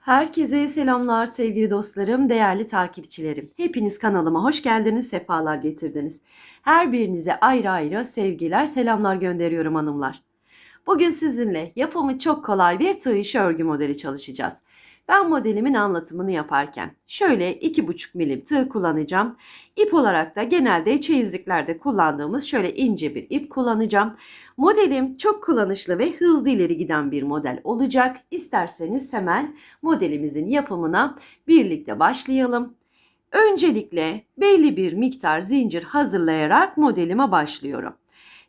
Herkese selamlar sevgili dostlarım, değerli takipçilerim. Hepiniz kanalıma hoş geldiniz, sefalar getirdiniz. Her birinize ayrı ayrı sevgiler, selamlar gönderiyorum hanımlar. Bugün sizinle yapımı çok kolay bir tığ işi örgü modeli çalışacağız. Ben modelimin anlatımını yaparken şöyle 2,5 milim tığ kullanacağım. İp olarak da genelde çeyizliklerde kullandığımız şöyle ince bir ip kullanacağım. Modelim çok kullanışlı ve hızlı ileri giden bir model olacak. İsterseniz hemen modelimizin yapımına birlikte başlayalım. Öncelikle belli bir miktar zincir hazırlayarak modelime başlıyorum.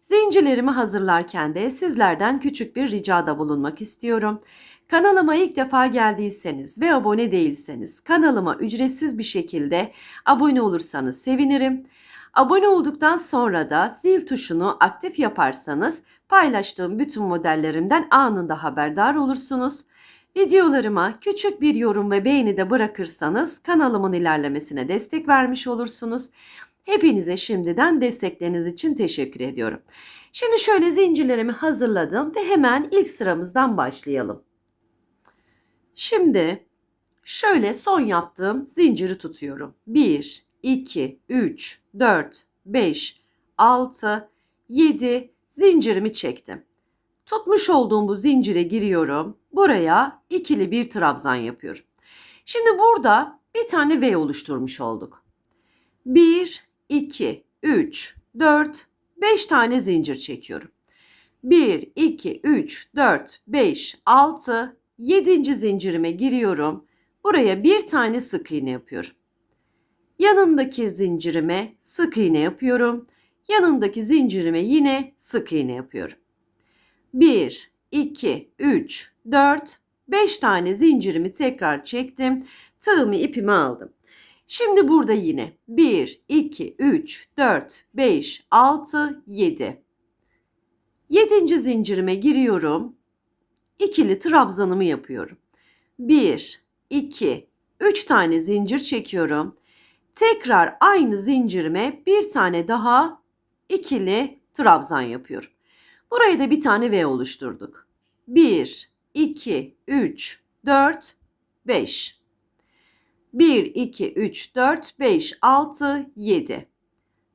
Zincirlerimi hazırlarken de sizlerden küçük bir ricada bulunmak istiyorum. Kanalıma ilk defa geldiyseniz ve abone değilseniz kanalıma ücretsiz bir şekilde abone olursanız sevinirim. Abone olduktan sonra da zil tuşunu aktif yaparsanız paylaştığım bütün modellerimden anında haberdar olursunuz. Videolarıma küçük bir yorum ve beğeni de bırakırsanız kanalımın ilerlemesine destek vermiş olursunuz. Hepinize şimdiden destekleriniz için teşekkür ediyorum. Şimdi şöyle zincirlerimi hazırladım ve hemen ilk sıramızdan başlayalım. Şimdi şöyle son yaptığım zinciri tutuyorum. 1, 2, 3, 4, 5, 6, 7 zincirimi çektim. Tutmuş olduğum bu zincire giriyorum. Buraya ikili bir trabzan yapıyorum. Şimdi burada bir tane V oluşturmuş olduk. 1, 2, 3, 4, 5 tane zincir çekiyorum. 1, 2, 3, 4, 5, 6, 7. zincirime giriyorum. Buraya bir tane sık iğne yapıyorum. Yanındaki zincirime sık iğne yapıyorum. Yanındaki zincirime yine sık iğne yapıyorum. 1, 2, 3, 4, 5 tane zincirimi tekrar çektim. Tığımı ipimi aldım. Şimdi burada yine 1, 2, 3, 4, 5, 6, 7. 7. zincirime giriyorum. İkili trabzanımı yapıyorum. 1, 2, 3 tane zincir çekiyorum. Tekrar aynı zincirime bir tane daha ikili trabzan yapıyorum. Buraya da bir tane V oluşturduk. 1, 2, 3, 4, 5. 1, 2, 3, 4, 5, 6, 7.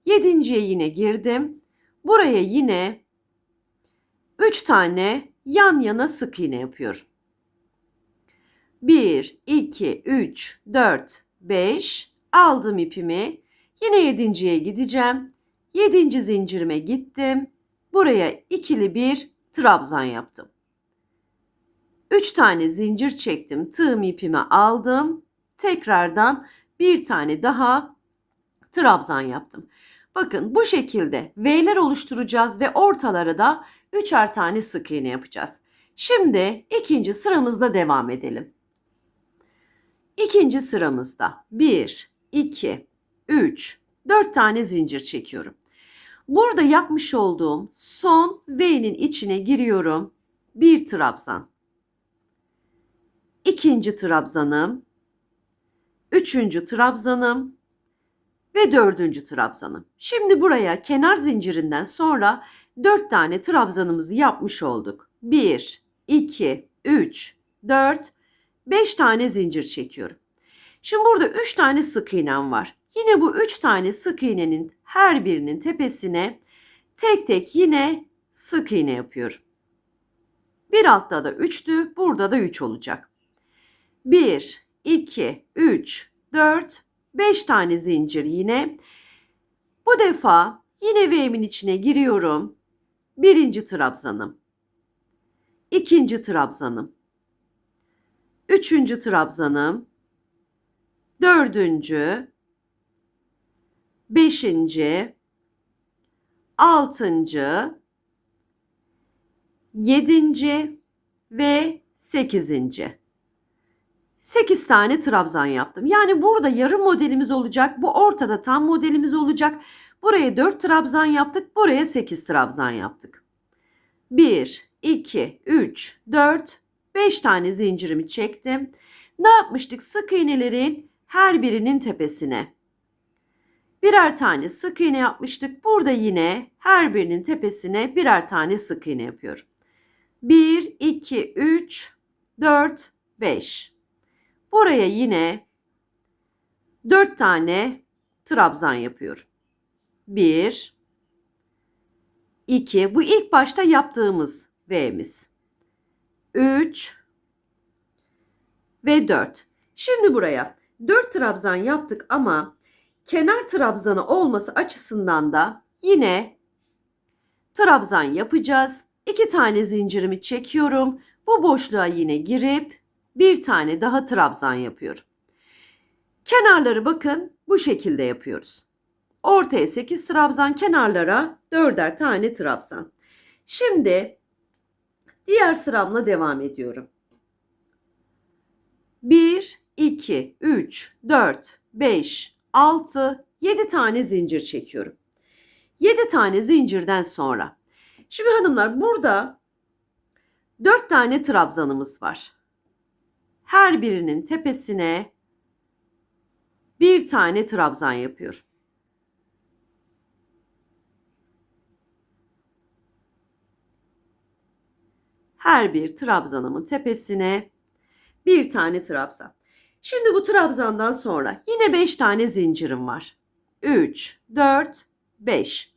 Yedinciye yine girdim. Buraya yine 3 tane yan yana sık iğne yapıyorum. 1, 2, 3, 4, 5 aldım ipimi. Yine yedinciye gideceğim. Yedinci zincirime gittim. Buraya ikili bir trabzan yaptım. 3 tane zincir çektim. Tığım ipimi aldım. Tekrardan bir tane daha trabzan yaptım. Bakın bu şekilde V'ler oluşturacağız ve ortalara da üçer tane sık iğne yapacağız. Şimdi ikinci sıramızda devam edelim. İkinci sıramızda 1, 2, 3, 4 tane zincir çekiyorum. Burada yapmış olduğum son V'nin içine giriyorum. Bir trabzan. İkinci trabzanım. Üçüncü trabzanım. Ve dördüncü trabzanım. Şimdi buraya kenar zincirinden sonra dört tane trabzanımızı yapmış olduk. Bir, iki, üç, dört, beş tane zincir çekiyorum. Şimdi burada üç tane sık iğnem var. Yine bu üç tane sık iğnenin her birinin tepesine tek tek yine sık iğne yapıyorum. Bir altta da 3'tü, burada da 3 olacak. 1, 2, 3, 4, 5 tane zincir yine. Bu defa yine V'min içine giriyorum. Birinci trabzanım. ikinci trabzanım. Üçüncü trabzanım. Dördüncü. Beşinci. Altıncı. Yedinci ve sekizinci. 8 tane trabzan yaptım. Yani burada yarım modelimiz olacak. Bu ortada tam modelimiz olacak. Buraya 4 trabzan yaptık. Buraya 8 trabzan yaptık. 1, 2, 3, 4, 5 tane zincirimi çektim. Ne yapmıştık? Sık iğnelerin her birinin tepesine. Birer tane sık iğne yapmıştık. Burada yine her birinin tepesine birer tane sık iğne yapıyorum. 1, 2, 3, 4, 5. Buraya yine 4 tane trabzan yapıyorum. 1 2 bu ilk başta yaptığımız V'miz. 3 ve 4. Şimdi buraya 4 trabzan yaptık ama kenar trabzanı olması açısından da yine trabzan yapacağız. 2 tane zincirimi çekiyorum. Bu boşluğa yine girip bir tane daha trabzan yapıyorum. Kenarları bakın bu şekilde yapıyoruz. Ortaya 8 trabzan, kenarlara 4'er tane trabzan. Şimdi diğer sıramla devam ediyorum. 1, 2, 3, 4, 5, 6, 7 tane zincir çekiyorum. 7 tane zincirden sonra. Şimdi hanımlar burada 4 tane trabzanımız var. Her birinin tepesine bir tane trabzan yapıyorum. Her bir trabzanımın tepesine bir tane trabzan. Şimdi bu trabzandan sonra yine 5 tane zincirim var. 3, 4, 5.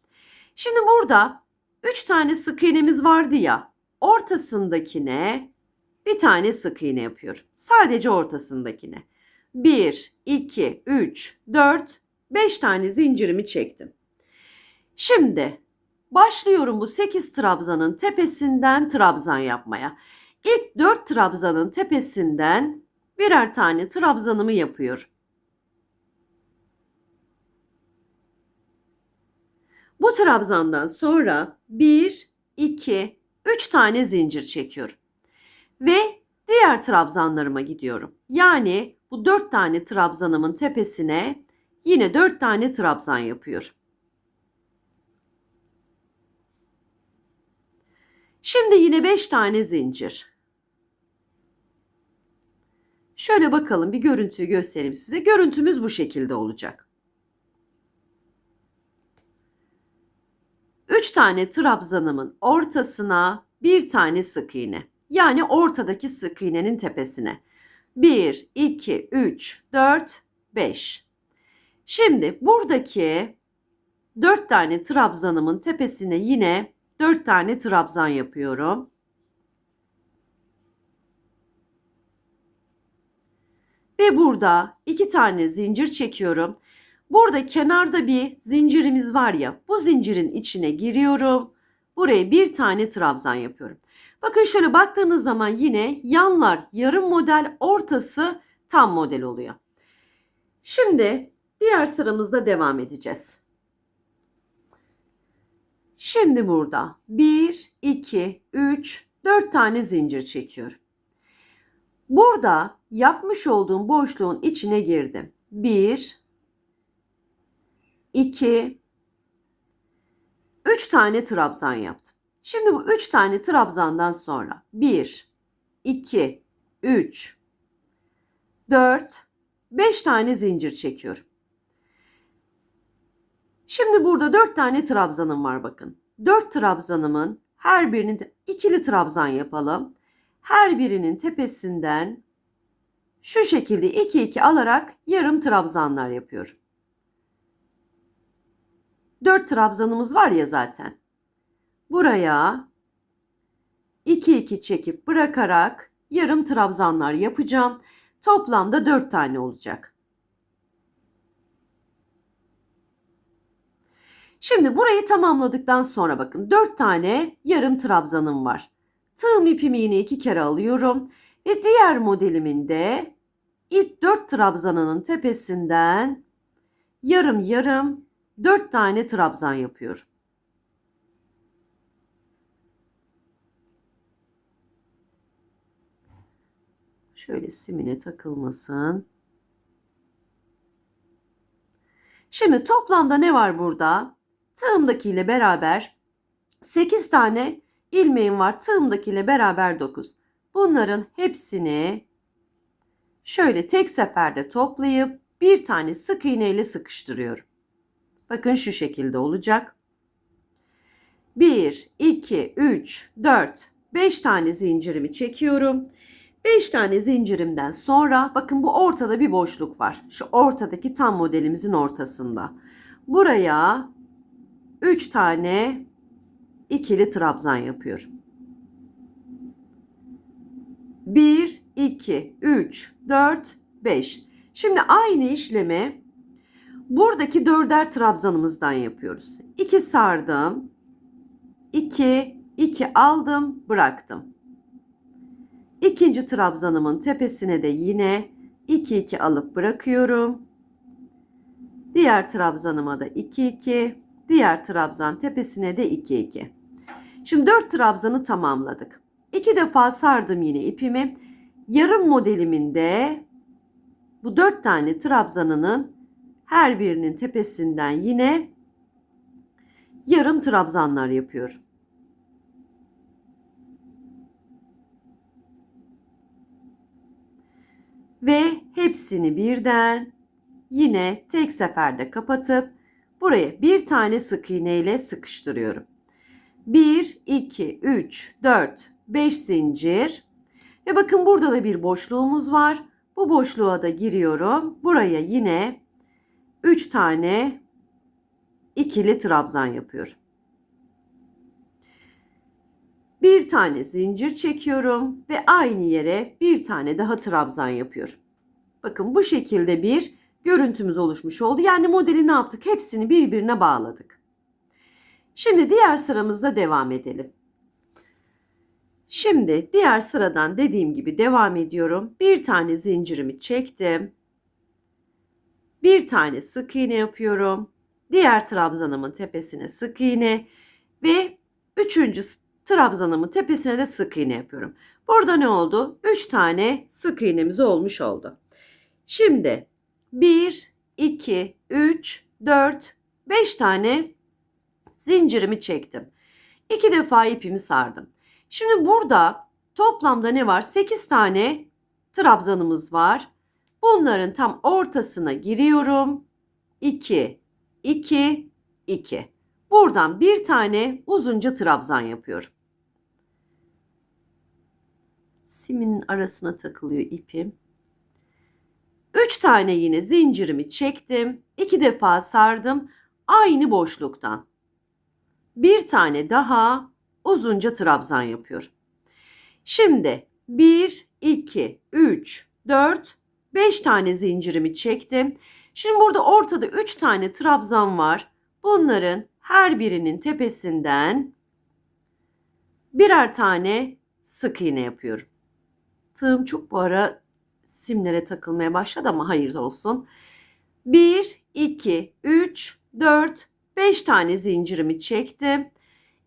Şimdi burada 3 tane sık iğnemiz vardı ya. Ortasındakine bir tane sık iğne yapıyorum. Sadece ortasındakine. 1, 2, 3, 4, 5 tane zincirimi çektim. Şimdi başlıyorum bu 8 trabzanın tepesinden trabzan yapmaya. İlk 4 trabzanın tepesinden birer tane trabzanımı yapıyorum. Bu trabzandan sonra 1, 2, 3 tane zincir çekiyorum. Ve diğer trabzanlarıma gidiyorum. Yani bu 4 tane trabzanımın tepesine yine 4 tane trabzan yapıyorum. Şimdi yine 5 tane zincir. Şöyle bakalım bir görüntüyü göstereyim size. Görüntümüz bu şekilde olacak. 3 tane trabzanımın ortasına bir tane sık iğne. Yani ortadaki sık iğnenin tepesine. 1, 2, 3, 4, 5. Şimdi buradaki 4 tane trabzanımın tepesine yine 4 tane trabzan yapıyorum. Ve burada 2 tane zincir çekiyorum. Burada kenarda bir zincirimiz var ya bu zincirin içine giriyorum. Buraya bir tane trabzan yapıyorum. Bakın şöyle baktığınız zaman yine yanlar yarım model ortası tam model oluyor. Şimdi diğer sıramızda devam edeceğiz. Şimdi burada 1, 2, 3, 4 tane zincir çekiyorum. Burada yapmış olduğum boşluğun içine girdim. 1, 2, 3 tane trabzan yaptım. Şimdi bu 3 tane trabzandan sonra 1, 2, 3, 4, 5 tane zincir çekiyorum. Şimdi burada 4 tane trabzanım var bakın. 4 trabzanımın her birini de ikili trabzan yapalım. Her birinin tepesinden şu şekilde 2 2 alarak yarım trabzanlar yapıyorum. 4 trabzanımız var ya zaten. Buraya 2 2 çekip bırakarak yarım trabzanlar yapacağım. Toplamda 4 tane olacak. Şimdi burayı tamamladıktan sonra bakın 4 tane yarım trabzanım var. Tığım ipimi yine iki kere alıyorum ve diğer modelimin de ilk 4 trabzanının tepesinden yarım yarım 4 tane trabzan yapıyorum. Şöyle simine takılmasın. Şimdi toplamda ne var burada? Tığımdakiyle beraber 8 tane ilmeğim var. Tığımdakiyle beraber 9. Bunların hepsini şöyle tek seferde toplayıp bir tane sık iğne ile sıkıştırıyorum. Bakın şu şekilde olacak. 1, 2, 3, 4, 5 tane zincirimi çekiyorum. 5 tane zincirimden sonra bakın bu ortada bir boşluk var. Şu ortadaki tam modelimizin ortasında. Buraya 3 tane ikili trabzan yapıyorum. 1, 2, 3, 4, 5. Şimdi aynı işlemi buradaki dörder trabzanımızdan yapıyoruz. 2 sardım. 2, 2 aldım, bıraktım. İkinci trabzanımın tepesine de yine 2 2 alıp bırakıyorum. Diğer trabzanıma da 2 2, diğer trabzan tepesine de 2 2. Şimdi 4 trabzanı tamamladık. 2 defa sardım yine ipimi. Yarım modeliminde bu 4 tane trabzanının her birinin tepesinden yine yarım trabzanlar yapıyorum. Ve hepsini birden yine tek seferde kapatıp buraya bir tane sık iğne ile sıkıştırıyorum. 1, 2, 3, 4, 5 zincir. Ve bakın burada da bir boşluğumuz var. Bu boşluğa da giriyorum. Buraya yine 3 tane ikili trabzan yapıyorum. Bir tane zincir çekiyorum ve aynı yere bir tane daha trabzan yapıyorum. Bakın bu şekilde bir görüntümüz oluşmuş oldu. Yani modeli ne yaptık? Hepsini birbirine bağladık. Şimdi diğer sıramızda devam edelim. Şimdi diğer sıradan dediğim gibi devam ediyorum. Bir tane zincirimi çektim. Bir tane sık iğne yapıyorum. Diğer trabzanımın tepesine sık iğne ve üçüncü trabzanımın tepesine de sık iğne yapıyorum. Burada ne oldu? 3 tane sık iğnemiz olmuş oldu. Şimdi 1, 2, 3, 4, 5 tane zincirimi çektim. 2 defa ipimi sardım. Şimdi burada toplamda ne var? 8 tane trabzanımız var. Bunların tam ortasına giriyorum. 2, 2, 2. Buradan bir tane uzunca trabzan yapıyorum. Simin arasına takılıyor ipim. 3 tane yine zincirimi çektim. 2 defa sardım. Aynı boşluktan. Bir tane daha uzunca trabzan yapıyorum. Şimdi 1, 2, 3, 4, 5 tane zincirimi çektim. Şimdi burada ortada 3 tane trabzan var. Bunların her birinin tepesinden birer tane sık iğne yapıyorum. Tığım çok bu ara simlere takılmaya başladı ama hayır olsun. 1, 2, 3, 4, 5 tane zincirimi çektim.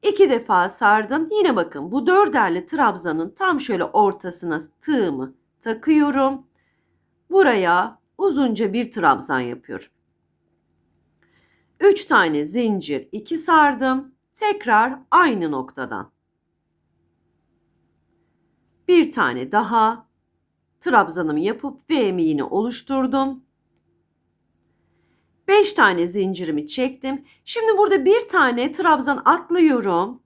2 defa sardım. Yine bakın bu dörderli trabzanın tam şöyle ortasına tığımı takıyorum. Buraya uzunca bir trabzan yapıyorum. 3 tane zincir 2 sardım. Tekrar aynı noktadan. Bir tane daha trabzanımı yapıp V'mi yine oluşturdum. 5 tane zincirimi çektim. Şimdi burada bir tane trabzan atlıyorum.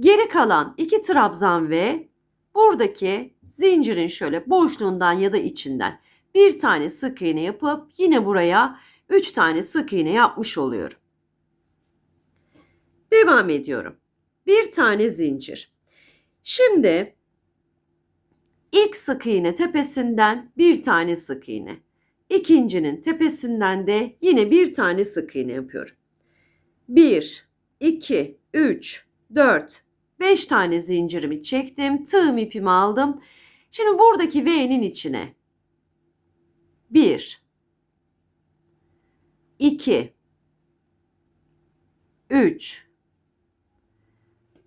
Geri kalan iki trabzan ve buradaki zincirin şöyle boşluğundan ya da içinden bir tane sık iğne yapıp yine buraya 3 tane sık iğne yapmış oluyorum. Devam ediyorum. Bir tane zincir. Şimdi ilk sık iğne tepesinden bir tane sık iğne. İkincinin tepesinden de yine bir tane sık iğne yapıyorum. 1, 2, 3, 4, 5 tane zincirimi çektim. Tığım ipimi aldım. Şimdi buradaki V'nin içine 1, 2, 3,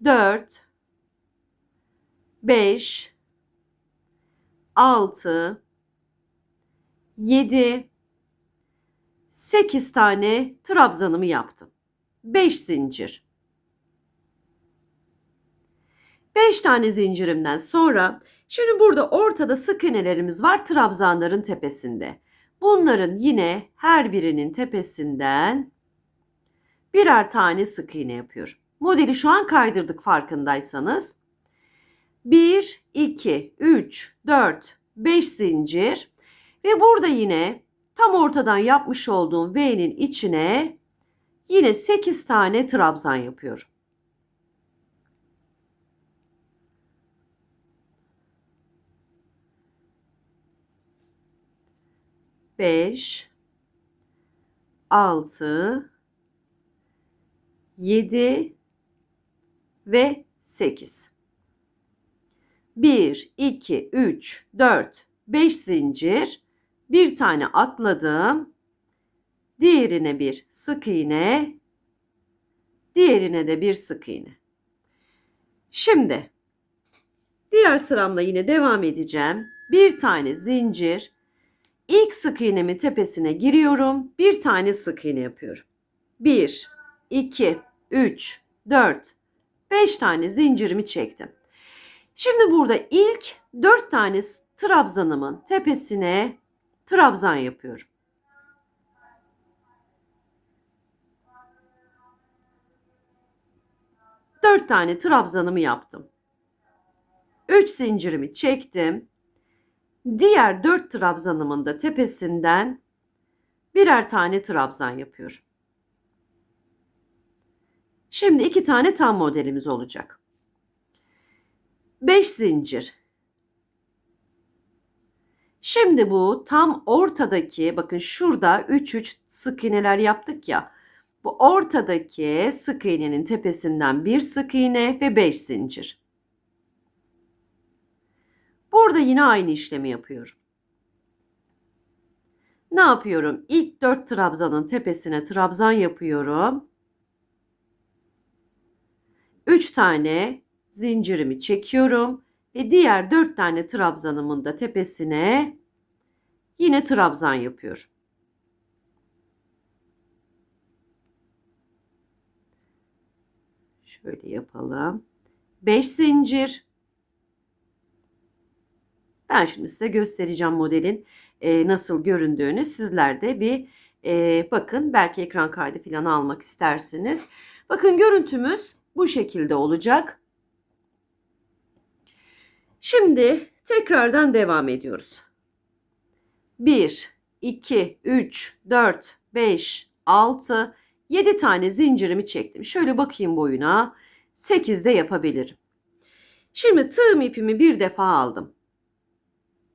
4, 5, 6, 7, 8 tane trabzanımı yaptım. 5 zincir. 5 tane zincirimden sonra şimdi burada ortada sık iğnelerimiz var trabzanların tepesinde. Bunların yine her birinin tepesinden birer tane sık iğne yapıyorum. Modeli şu an kaydırdık farkındaysanız. 1, 2, 3, 4, 5 zincir ve burada yine tam ortadan yapmış olduğum V'nin içine yine 8 tane trabzan yapıyorum. Beş, altı, yedi ve sekiz. Bir, iki, üç, dört, beş zincir. Bir tane atladım. Diğerine bir sık iğne. Diğerine de bir sık iğne. Şimdi diğer sıramla yine devam edeceğim. Bir tane zincir. İlk sık iğnemin tepesine giriyorum. Bir tane sık iğne yapıyorum. 1, 2, 3, 4, 5 tane zincirimi çektim. Şimdi burada ilk 4 tane trabzanımın tepesine trabzan yapıyorum. Dört tane trabzanımı yaptım. Üç zincirimi çektim. Diğer dört trabzanımın da tepesinden birer tane trabzan yapıyorum. Şimdi iki tane tam modelimiz olacak. Beş zincir. Şimdi bu tam ortadaki bakın şurada 3 3 sık iğneler yaptık ya. Bu ortadaki sık iğnenin tepesinden bir sık iğne ve 5 zincir. Burada yine aynı işlemi yapıyorum. Ne yapıyorum? İlk 4 trabzanın tepesine trabzan yapıyorum. 3 tane zincirimi çekiyorum ve diğer 4 tane trabzanımın da tepesine yine trabzan yapıyorum. Şöyle yapalım. 5 zincir. Ben şimdi size göstereceğim modelin e, nasıl göründüğünü. Sizler de bir e, bakın. Belki ekran kaydı falan almak istersiniz. Bakın görüntümüz bu şekilde olacak. Şimdi tekrardan devam ediyoruz. 1, 2, 3, 4, 5, 6, 7 tane zincirimi çektim. Şöyle bakayım boyuna. 8 de yapabilirim. Şimdi tığım ipimi bir defa aldım.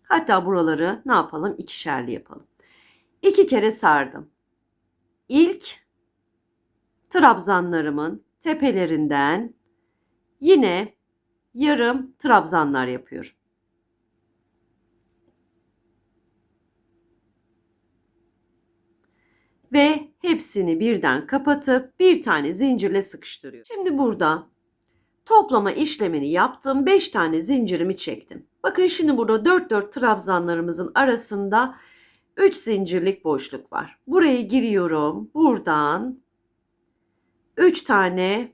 Hatta buraları ne yapalım? İkişerli yapalım. İki kere sardım. İlk trabzanlarımın tepelerinden yine yarım trabzanlar yapıyorum. Ve hepsini birden kapatıp bir tane zincirle sıkıştırıyorum. Şimdi burada toplama işlemini yaptım. 5 tane zincirimi çektim. Bakın şimdi burada 4 4 trabzanlarımızın arasında 3 zincirlik boşluk var. Buraya giriyorum. Buradan 3 tane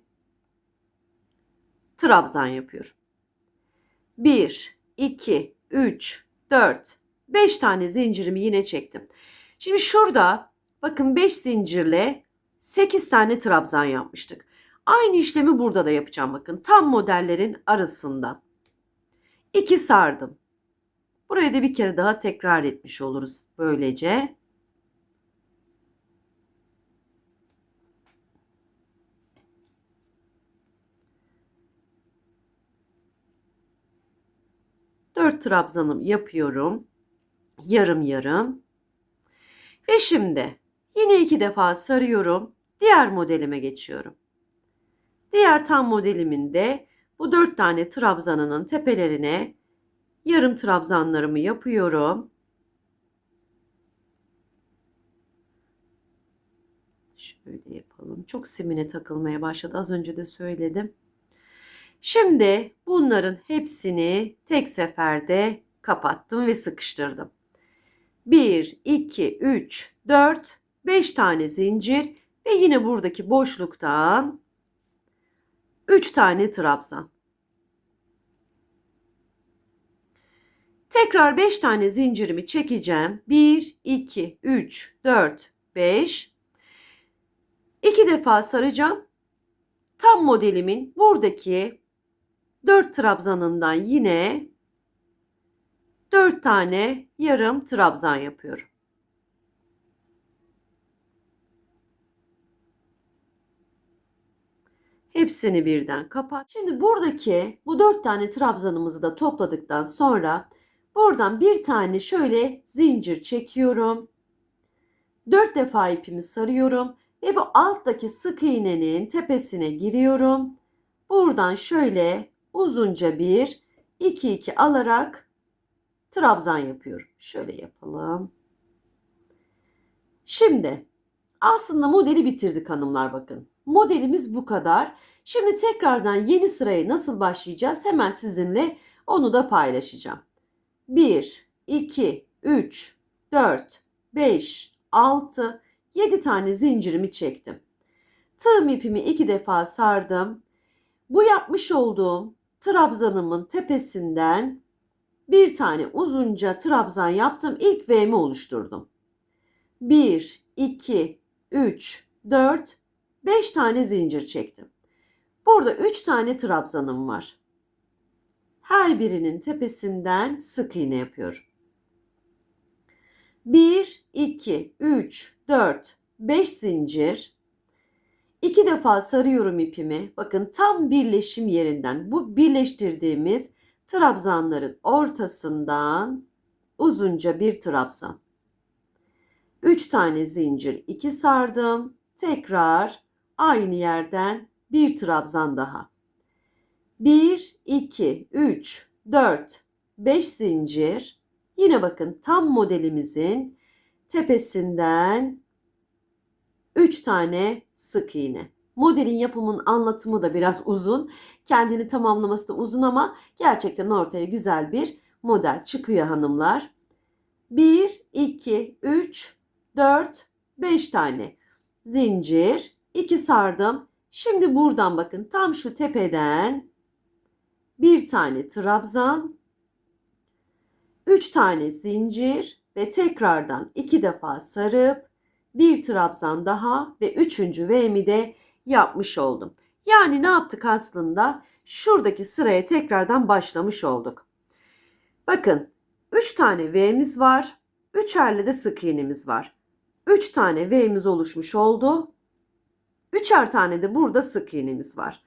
trabzan yapıyorum. 1, 2, 3, 4, 5 tane zincirimi yine çektim. Şimdi şurada bakın 5 zincirle 8 tane trabzan yapmıştık. Aynı işlemi burada da yapacağım bakın. Tam modellerin arasından. 2 sardım. Buraya da bir kere daha tekrar etmiş oluruz böylece. Dört trabzanım yapıyorum. Yarım yarım. Ve şimdi yine iki defa sarıyorum. Diğer modelime geçiyorum. Diğer tam modelimin de bu dört tane trabzanının tepelerine yarım trabzanlarımı yapıyorum. Şöyle yapalım. Çok simine takılmaya başladı. Az önce de söyledim. Şimdi bunların hepsini tek seferde kapattım ve sıkıştırdım. 1, 2, 3, 4, 5 tane zincir ve yine buradaki boşluktan 3 tane trabzan. Tekrar 5 tane zincirimi çekeceğim. 1, 2, 3, 4, 5. 2 defa saracağım. Tam modelimin buradaki 4 trabzanından yine 4 tane yarım trabzan yapıyorum. Hepsini birden kapat. Şimdi buradaki bu 4 tane trabzanımızı da topladıktan sonra buradan bir tane şöyle zincir çekiyorum. 4 defa ipimi sarıyorum ve bu alttaki sık iğnenin tepesine giriyorum. Buradan şöyle uzunca bir 2 2 alarak trabzan yapıyorum. Şöyle yapalım. Şimdi aslında modeli bitirdik hanımlar bakın. Modelimiz bu kadar. Şimdi tekrardan yeni sıraya nasıl başlayacağız? Hemen sizinle onu da paylaşacağım. 1, 2, 3, 4, 5, 6, 7 tane zincirimi çektim. Tığım ipimi iki defa sardım. Bu yapmış olduğum trabzanımın tepesinden bir tane uzunca trabzan yaptım. İlk V'mi oluşturdum. 1, 2, 3, 4, 5 tane zincir çektim. Burada 3 tane trabzanım var. Her birinin tepesinden sık iğne yapıyorum. 1, 2, 3, 4, 5 zincir. 2 defa sarıyorum ipimi. Bakın tam birleşim yerinden bu birleştirdiğimiz trabzanların ortasından uzunca bir trabzan. 3 tane zincir 2 sardım. Tekrar aynı yerden bir trabzan daha. 1, 2, 3, 4, 5 zincir. Yine bakın tam modelimizin tepesinden 3 tane sık iğne. Modelin yapımın anlatımı da biraz uzun. Kendini tamamlaması da uzun ama gerçekten ortaya güzel bir model çıkıyor hanımlar. 1, 2, 3, 4, 5 tane zincir. 2 sardım. Şimdi buradan bakın tam şu tepeden bir tane trabzan, 3 tane zincir ve tekrardan 2 defa sarıp bir trabzan daha ve üçüncü V'mi de yapmış oldum. Yani ne yaptık aslında? Şuradaki sıraya tekrardan başlamış olduk. Bakın 3 tane V'miz var. Üçerli de sık iğnemiz var. 3 tane V'miz oluşmuş oldu. Üçer tane de burada sık iğnemiz var.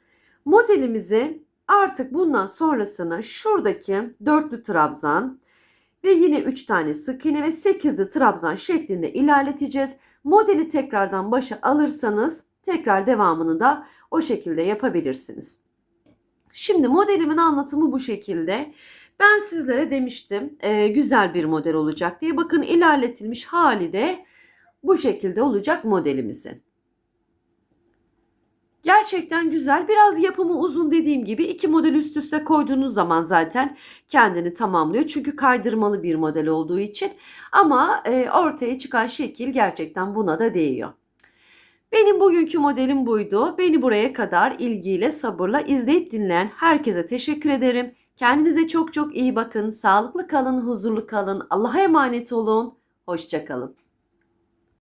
Modelimizi artık bundan sonrasını şuradaki dörtlü trabzan ve yine 3 tane sık iğne ve 8'li trabzan şeklinde ilerleteceğiz. Modeli tekrardan başa alırsanız tekrar devamını da o şekilde yapabilirsiniz. Şimdi modelimin anlatımı bu şekilde. Ben sizlere demiştim e, güzel bir model olacak diye. Bakın ilerletilmiş hali de bu şekilde olacak modelimizin. Gerçekten güzel. Biraz yapımı uzun dediğim gibi iki model üst üste koyduğunuz zaman zaten kendini tamamlıyor. Çünkü kaydırmalı bir model olduğu için. Ama e, ortaya çıkan şekil gerçekten buna da değiyor. Benim bugünkü modelim buydu. Beni buraya kadar ilgiyle, sabırla izleyip dinleyen herkese teşekkür ederim. Kendinize çok çok iyi bakın. Sağlıklı kalın, huzurlu kalın. Allah'a emanet olun. Hoşçakalın.